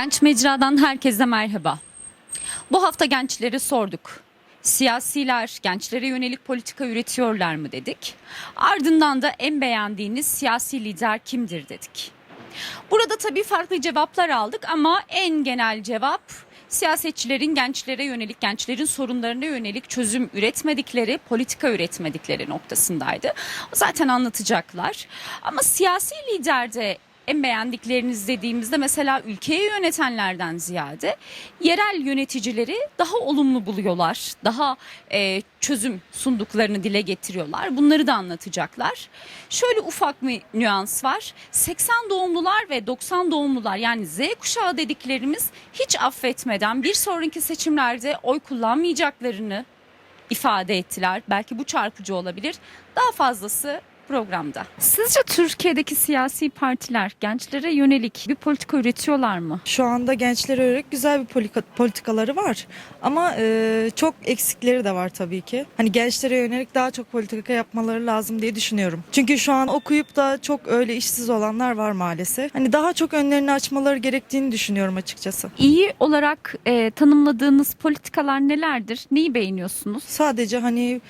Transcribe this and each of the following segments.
Genç Mecra'dan herkese merhaba. Bu hafta gençlere sorduk. Siyasiler gençlere yönelik politika üretiyorlar mı dedik. Ardından da en beğendiğiniz siyasi lider kimdir dedik. Burada tabii farklı cevaplar aldık ama en genel cevap siyasetçilerin gençlere yönelik, gençlerin sorunlarına yönelik çözüm üretmedikleri, politika üretmedikleri noktasındaydı. Zaten anlatacaklar. Ama siyasi liderde en beğendikleriniz dediğimizde mesela ülkeyi yönetenlerden ziyade yerel yöneticileri daha olumlu buluyorlar. Daha e, çözüm sunduklarını dile getiriyorlar. Bunları da anlatacaklar. Şöyle ufak bir nüans var. 80 doğumlular ve 90 doğumlular yani Z kuşağı dediklerimiz hiç affetmeden bir sonraki seçimlerde oy kullanmayacaklarını ifade ettiler. Belki bu çarpıcı olabilir. Daha fazlası programda. Sizce Türkiye'deki siyasi partiler gençlere yönelik bir politika üretiyorlar mı? Şu anda gençlere yönelik güzel bir politikaları var. Ama e, çok eksikleri de var tabii ki. Hani gençlere yönelik daha çok politika yapmaları lazım diye düşünüyorum. Çünkü şu an okuyup da çok öyle işsiz olanlar var maalesef. Hani daha çok önlerini açmaları gerektiğini düşünüyorum açıkçası. İyi olarak e, tanımladığınız politikalar nelerdir? Neyi beğeniyorsunuz? Sadece hani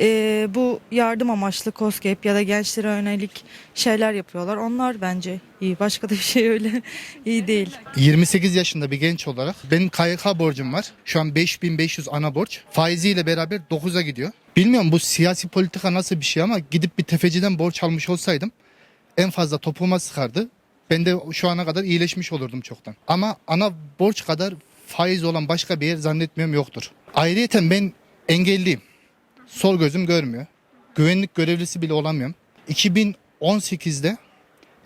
e, bu yardım amaçlı COSGAP ya da gençlere yönelik şeyler yapıyorlar. Onlar bence iyi. Başka da bir şey öyle iyi değil. 28 yaşında bir genç olarak benim KYK borcum var. Şu an 5500 ana borç. Faiziyle beraber 9'a gidiyor. Bilmiyorum bu siyasi politika nasıl bir şey ama gidip bir tefeciden borç almış olsaydım en fazla topuğuma sıkardı. Ben de şu ana kadar iyileşmiş olurdum çoktan. Ama ana borç kadar faiz olan başka bir yer zannetmiyorum yoktur. Ayrıyeten ben engelliyim. Sol gözüm görmüyor. Güvenlik görevlisi bile olamıyorum. 2018'de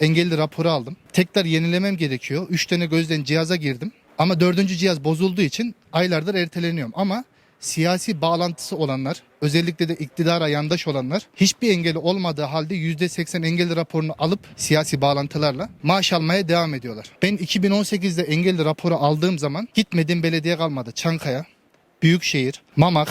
engelli raporu aldım. Tekrar yenilemem gerekiyor. 3 tane gözden cihaza girdim. Ama dördüncü cihaz bozulduğu için aylardır erteleniyorum. Ama siyasi bağlantısı olanlar, özellikle de iktidara yandaş olanlar hiçbir engeli olmadığı halde %80 engelli raporunu alıp siyasi bağlantılarla maaş almaya devam ediyorlar. Ben 2018'de engelli raporu aldığım zaman gitmediğim belediye kalmadı. Çankaya, Büyükşehir, Mamak,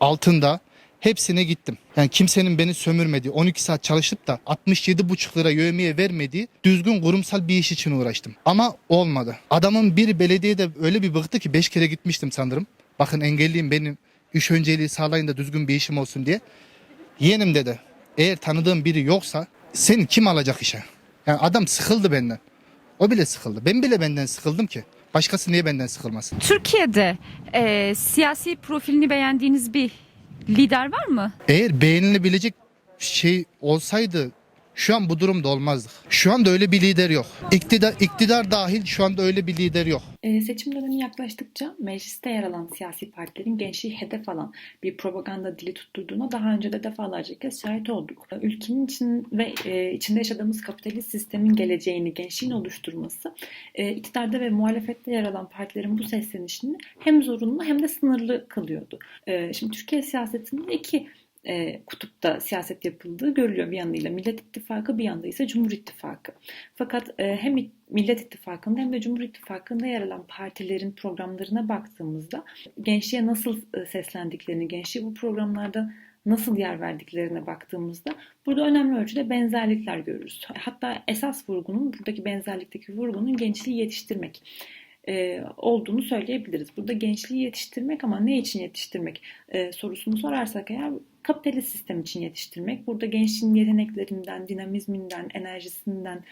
Altındağ hepsine gittim. Yani kimsenin beni sömürmediği, 12 saat çalışıp da 67,5 lira yövmiye vermediği düzgün kurumsal bir iş için uğraştım. Ama olmadı. Adamın bir belediyede öyle bir bıktı ki 5 kere gitmiştim sanırım. Bakın engelliyim benim iş önceliği sağlayın da düzgün bir işim olsun diye. Yeğenim dedi eğer tanıdığım biri yoksa seni kim alacak işe? Yani adam sıkıldı benden. O bile sıkıldı. Ben bile benden sıkıldım ki. Başkası niye benden sıkılmasın? Türkiye'de e, siyasi profilini beğendiğiniz bir lider var mı? Eğer beğenilebilecek şey olsaydı şu an bu durumda olmazdık. Şu anda öyle bir lider yok. İktidar, iktidar dahil şu anda öyle bir lider yok. Ee, Seçim dönemi yaklaştıkça mecliste yer alan siyasi partilerin gençliği hedef alan bir propaganda dili tutturduğuna daha önce de defalarca kez şahit olduk. Ülkenin için ve e, içinde yaşadığımız kapitalist sistemin geleceğini gençliğin oluşturması e, iktidarda ve muhalefette yer alan partilerin bu seslenişini hem zorunlu hem de sınırlı kılıyordu. E, Şimdi Türkiye siyasetinde iki e, kutupta siyaset yapıldığı görülüyor bir yanıyla Millet İttifakı bir yanda ise Cumhur İttifakı. Fakat e, hem Millet İttifakı'nda hem de Cumhur İttifakı'nda yer alan partilerin programlarına baktığımızda gençliğe nasıl e, seslendiklerini, gençliğe bu programlarda nasıl yer verdiklerine baktığımızda burada önemli ölçüde benzerlikler görürüz. Hatta esas vurgunun, buradaki benzerlikteki vurgunun gençliği yetiştirmek e, olduğunu söyleyebiliriz. Burada gençliği yetiştirmek ama ne için yetiştirmek e, sorusunu sorarsak eğer kapitalist sistem için yetiştirmek. Burada gençliğin yeteneklerinden, dinamizminden, enerjisinden,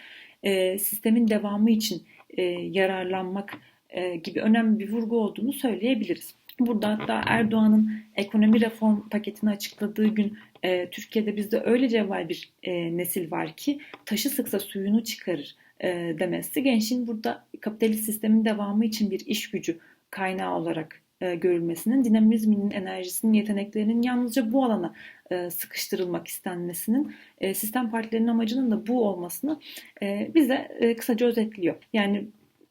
e, sistemin devamı için e, yararlanmak e, gibi önemli bir vurgu olduğunu söyleyebiliriz. Burada hatta Erdoğan'ın ekonomi reform paketini açıkladığı gün e, Türkiye'de bizde öyle cevval bir e, nesil var ki taşı sıksa suyunu çıkarır e, demesi gençliğin burada kapitalist sistemin devamı için bir iş gücü kaynağı olarak e, görülmesinin, dinamizminin, enerjisinin, yeteneklerinin yalnızca bu alana e, sıkıştırılmak istenmesinin, e, sistem partilerinin amacının da bu olmasını e, bize e, kısaca özetliyor. Yani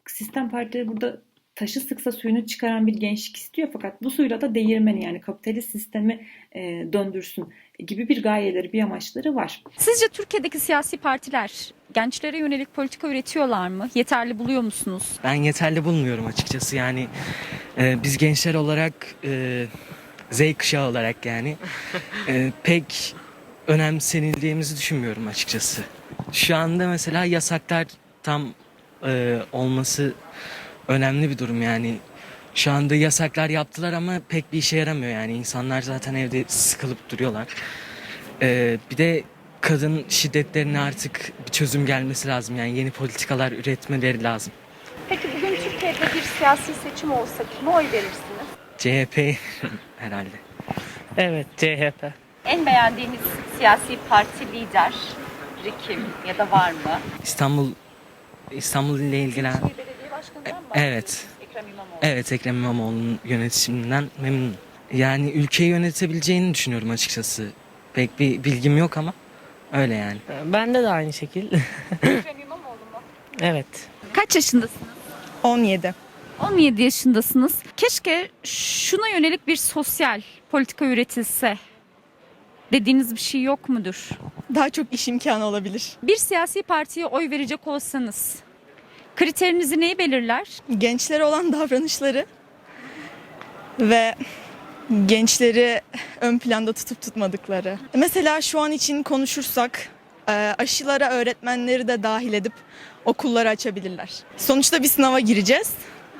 sistem partileri burada taşı sıksa suyunu çıkaran bir gençlik istiyor fakat bu suyla da değirmeni yani kapitalist sistemi e, döndürsün gibi bir gayeleri, bir amaçları var. Sizce Türkiye'deki siyasi partiler gençlere yönelik politika üretiyorlar mı? Yeterli buluyor musunuz? Ben yeterli bulmuyorum açıkçası yani e, biz gençler olarak e, Z kuşağı olarak yani e, pek önemsenildiğimizi düşünmüyorum açıkçası. Şu anda mesela yasaklar tam e, olması önemli bir durum yani. Şu anda yasaklar yaptılar ama pek bir işe yaramıyor yani. İnsanlar zaten evde sıkılıp duruyorlar. Ee, bir de kadın şiddetlerine artık bir çözüm gelmesi lazım. Yani yeni politikalar üretmeleri lazım. Peki bugün Türkiye'de bir siyasi seçim olsa kime oy verirsiniz? CHP herhalde. Evet CHP. En beğendiğiniz siyasi parti lideri kim ya da var mı? İstanbul İstanbul ile ilgilen Mı? evet Ekrem İmamoğlu. evet Ekrem İmamoğlu'nun yönetiminden memnunum. Yani ülkeyi yönetebileceğini düşünüyorum açıkçası. Pek bir bilgim yok ama öyle yani. Bende de aynı şekil. Ekrem İmamoğlu mu? evet. Kaç yaşındasınız? 17. 17 yaşındasınız. Keşke şuna yönelik bir sosyal politika üretilse dediğiniz bir şey yok mudur? Daha çok iş imkanı olabilir. Bir siyasi partiye oy verecek olsanız kriterinizi neyi belirler? Gençlere olan davranışları ve gençleri ön planda tutup tutmadıkları. Mesela şu an için konuşursak e, aşılara öğretmenleri de dahil edip okulları açabilirler. Sonuçta bir sınava gireceğiz.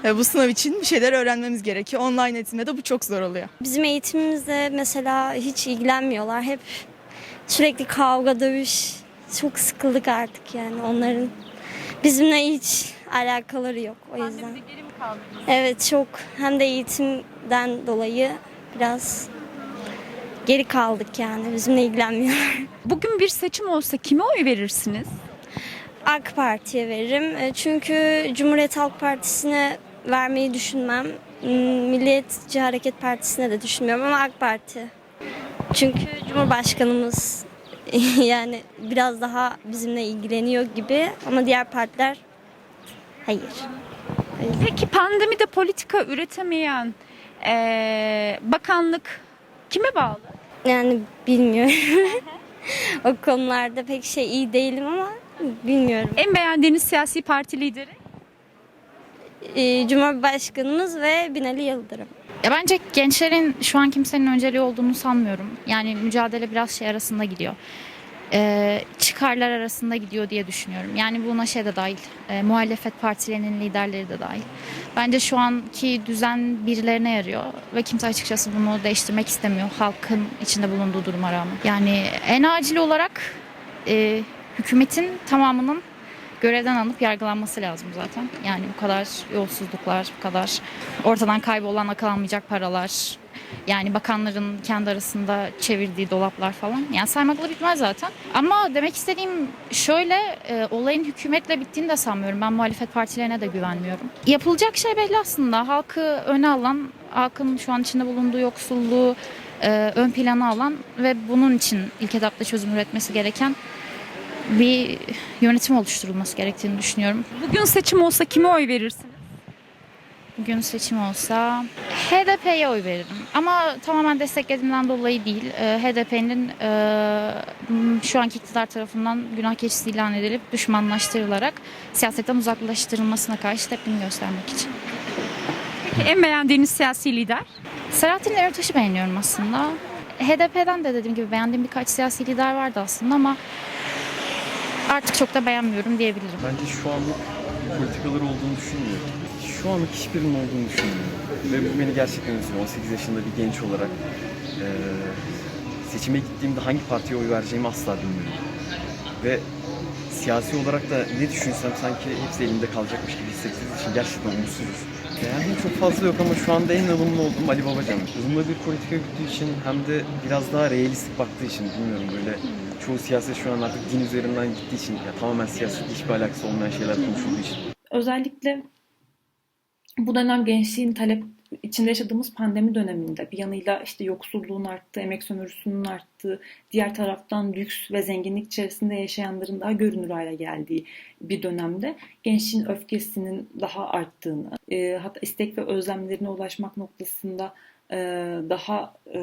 Ve bu sınav için bir şeyler öğrenmemiz gerekiyor. Online eğitimde de bu çok zor oluyor. Bizim eğitimimizde mesela hiç ilgilenmiyorlar. Hep sürekli kavga, dövüş. Çok sıkıldık artık yani onların. Bizimle hiç alakaları yok o yüzden. Evet çok. Hem de eğitimden dolayı biraz geri kaldık yani. Bizimle ilgilenmiyorlar. Bugün bir seçim olsa kime oy verirsiniz? AK Parti'ye veririm. E, Çünkü Cumhuriyet Halk Partisi'ne vermeyi düşünmem. Hmm, Milliyetçi Hareket Partisi'ne de düşünmüyorum ama AK Parti. Çünkü Cumhurbaşkanımız yani biraz daha bizimle ilgileniyor gibi ama diğer partiler hayır. Peki pandemide politika üretemeyen eee, bakanlık kime bağlı? Yani bilmiyorum. o konularda pek şey iyi değilim ama bilmiyorum. En beğendiğiniz siyasi parti lideri? E, Cumhurbaşkanımız ve Binali Yıldırım. Ya bence gençlerin şu an kimsenin önceliği olduğunu sanmıyorum. Yani mücadele biraz şey arasında gidiyor. Ee, çıkarlar arasında gidiyor diye düşünüyorum. Yani buna şey de dahil, e, muhalefet partilerinin liderleri de dahil. Bence şu anki düzen birilerine yarıyor ve kimse açıkçası bunu değiştirmek istemiyor halkın içinde bulunduğu duruma rağmen. Yani en acil olarak e, hükümetin tamamının görevden alınıp yargılanması lazım zaten. Yani bu kadar yolsuzluklar, bu kadar ortadan kaybolan akıl almayacak paralar, yani bakanların kendi arasında çevirdiği dolaplar falan. Yani saymakla bitmez zaten. Ama demek istediğim şöyle, e, olayın hükümetle bittiğini de sanmıyorum. Ben muhalefet partilerine de güvenmiyorum. Yapılacak şey belli aslında. Halkı öne alan, halkın şu an içinde bulunduğu yoksulluğu e, ön plana alan ve bunun için ilk etapta çözüm üretmesi gereken bir yönetim oluşturulması gerektiğini düşünüyorum. Bugün seçim olsa kime oy verirsiniz? Bugün seçim olsa HDP'ye oy veririm. Ama tamamen desteklediğimden dolayı değil. Ee, HDP'nin e, şu anki iktidar tarafından günah keçisi ilan edilip düşmanlaştırılarak siyasetten uzaklaştırılmasına karşı tepkimi göstermek için. Peki en beğendiğiniz siyasi lider? Selahattin Demirtaş'ı beğeniyorum aslında. HDP'den de dediğim gibi beğendiğim birkaç siyasi lider vardı aslında ama artık çok da beğenmiyorum diyebilirim. Bence şu anlık politikaları olduğunu düşünmüyorum. Şu anlık hiçbirinin olduğunu düşünmüyorum. Ve bu beni gerçekten üzüyor. 18 yaşında bir genç olarak eee, seçime gittiğimde hangi partiye oy vereceğimi asla bilmiyorum. Ve siyasi olarak da ne düşünsem sanki hepsi elimde kalacakmış gibi hissettiğim için gerçekten umutsuzuz. Beğendiğim çok fazla yok ama şu anda en ılımlı olduğum Ali Babacan. Ilımlı bir politika güttüğü için hem de biraz daha realistik baktığı için bilmiyorum böyle çoğu siyaset şu an artık din üzerinden gittiği için ya tamamen siyasetle hiçbir alakası olmayan şeyler konuşulduğu için. Özellikle bu dönem gençliğin talep içinde yaşadığımız pandemi döneminde bir yanıyla işte yoksulluğun arttığı, emek sömürüsünün arttığı, diğer taraftan lüks ve zenginlik içerisinde yaşayanların daha görünür hale geldiği bir dönemde gençliğin öfkesinin daha arttığını, e, hatta istek ve özlemlerine ulaşmak noktasında daha e,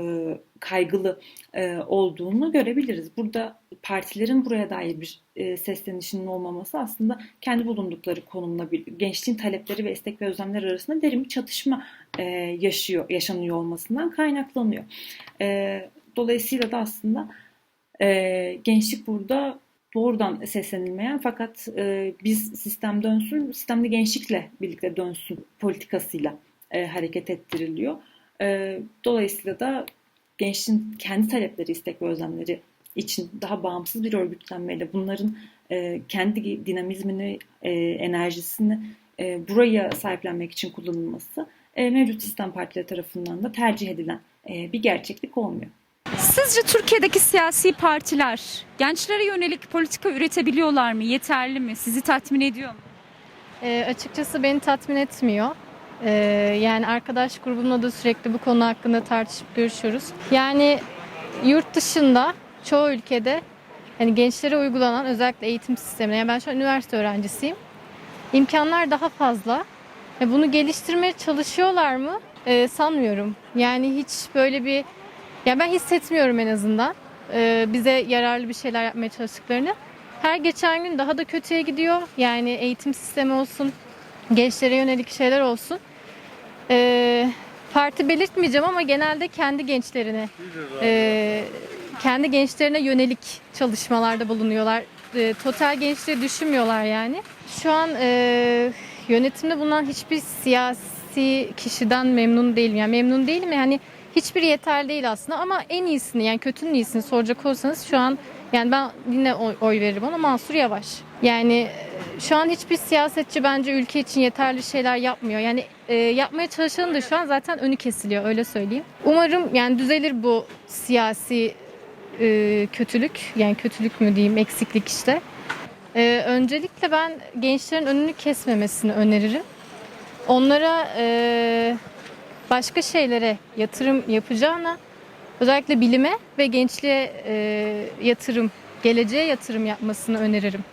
kaygılı e, olduğunu görebiliriz. Burada partilerin buraya dair bir e, seslenişinin olmaması aslında kendi bulundukları konumla bir gençliğin talepleri ve istek ve özlemler arasında derin bir çatışma e, yaşıyor, yaşanıyor olmasından kaynaklanıyor. E, dolayısıyla da aslında e, gençlik burada doğrudan seslenilmeyen fakat e, biz sistem dönsün, sistemde gençlikle birlikte dönsün politikasıyla e, hareket ettiriliyor. E, dolayısıyla da gençliğin kendi talepleri, istek ve özlemleri için daha bağımsız bir örgütlenmeyle bunların e, kendi dinamizmini, e, enerjisini e, buraya sahiplenmek için kullanılması e, mevcut sistem partileri tarafından da tercih edilen e, bir gerçeklik olmuyor. Sizce Türkiye'deki siyasi partiler gençlere yönelik politika üretebiliyorlar mı? Yeterli mi? Sizi tatmin ediyor mu? E, açıkçası beni tatmin etmiyor. E, yani arkadaş grubumla da sürekli bu konu hakkında tartışıp görüşüyoruz. Yani yurt dışında çoğu ülkede hani gençlere uygulanan özellikle eğitim sistemine, yani ben şu an üniversite öğrencisiyim. İmkanlar daha fazla. E, bunu geliştirmeye çalışıyorlar mı? E, sanmıyorum. Yani hiç böyle bir, ya ben hissetmiyorum en azından e, bize yararlı bir şeyler yapmaya çalıştıklarını. Her geçen gün daha da kötüye gidiyor. Yani eğitim sistemi olsun, gençlere yönelik şeyler olsun. Ee, parti belirtmeyeceğim ama genelde kendi gençlerine, e, kendi gençlerine yönelik çalışmalarda bulunuyorlar. E, total gençliği düşünmüyorlar yani. Şu an e, yönetimde bulunan hiçbir siyasi kişiden memnun değilim. Yani memnun değilim yani hiçbir yeterli değil aslında ama en iyisini yani kötünün iyisini soracak olsanız şu an yani ben yine oy, oy veririm ona Mansur Yavaş. Yani e, şu an hiçbir siyasetçi bence ülke için yeterli şeyler yapmıyor. Yani e, yapmaya çalışanın da şu an zaten önü kesiliyor öyle söyleyeyim. Umarım yani düzelir bu siyasi e, kötülük. Yani kötülük mü diyeyim eksiklik işte. E, öncelikle ben gençlerin önünü kesmemesini öneririm. Onlara e, başka şeylere yatırım yapacağına özellikle bilime ve gençliğe e, yatırım, geleceğe yatırım yapmasını öneririm.